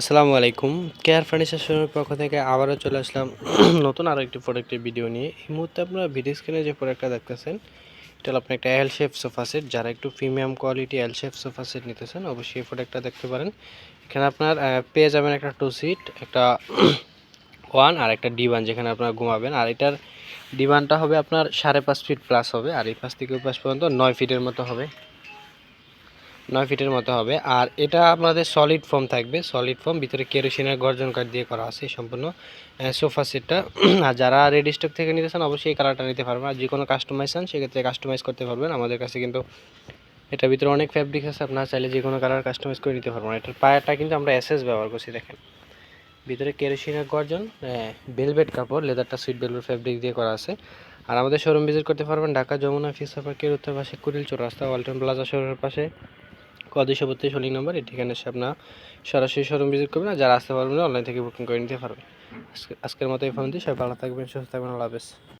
আসসালামু আলাইকুম। Care furniture পক্ষ থেকে আবারও চলে আসলাম। নতুন আরও একটি প্রোডাক্টের ভিডিও নিয়ে। এই মুহূর্তে আপনারা ভিডিও স্ক্রিনে যে প্রোডাক্টটা দেখতেছেন, এটা হলো আপনার একটা এল শেপ সোফা সেট যারা একটু premium quality L shape sofa set নিতেছেন, অবশ্যই এই প্রোডাক্টটা দেখতে পারেন। এখানে আপনার পেয়ে যাবেন একটা টু সিট একটা ওয়ান আর একটা ডিবান যেখানে আপনারা ঘুমাবেন। আর এটার ডিবানটা হবে আপনার সাড়ে পাঁচ ফিট প্লাস হবে। আর এই পাশ থেকে পাশ পর্যন্ত নয় ফিটের মতো হবে। নয় ফিটের মতো হবে। আর এটা আপনাদের সলিড ফর্ম থাকবে। সলিড ফর্ম ভিতরে কেরোসিনের গর্জন কাঠ দিয়ে করা আছে সম্পূর্ণ সোফা সেটটা আর যারা রেডি স্টক থেকে নিতেছেন অবশ্যই এই কালারটা নিতে পারবেন। আর যে কোনো কাস্টমাইজ চান, সেক্ষেত্রে কাস্টমাইজ করতে পারবেন। আমাদের কাছে কিন্তু এটার ভিতরে অনেক ফ্যাব্রিক আছে। আপনারা চাইলে যে কোনো কালার কাস্টমাইজ করে নিতে পারবেন। এটার পায়ারটা কিন্তু আমরা এসএস ব্যবহার করছি, দেখেন। ভিতরে কেরোসিনের গর্জন ভেলভেট কাপড় লেদারটা সুইট ভেলভেট ফ্যাব্রিক দিয়ে করা আছে। আর আমাদের শোরুম ভিজিট করতে পারবেন ঢাকা, যমুনা ফিসা পার্কের উত্তর পাশে কুড়িল চৌরাস্তা, ওয়ালটন প্লাজা শোরুমের পাশে। কদিশো বত্রিশ হোলিং নাম্বার, এই ঠিকানা এসে আপনার সরাসরি শোরুম ভিজিট করবেন আর যারা আসতে পারবেন অনলাইন থেকে বুকিং করে নিতে পারবেন। আজকে আজকের মতো এই ফোন দিয়ে সবাই ভালো থাকবেন, সুস্থ থাকবেন, আল্লাহ হাফেজ।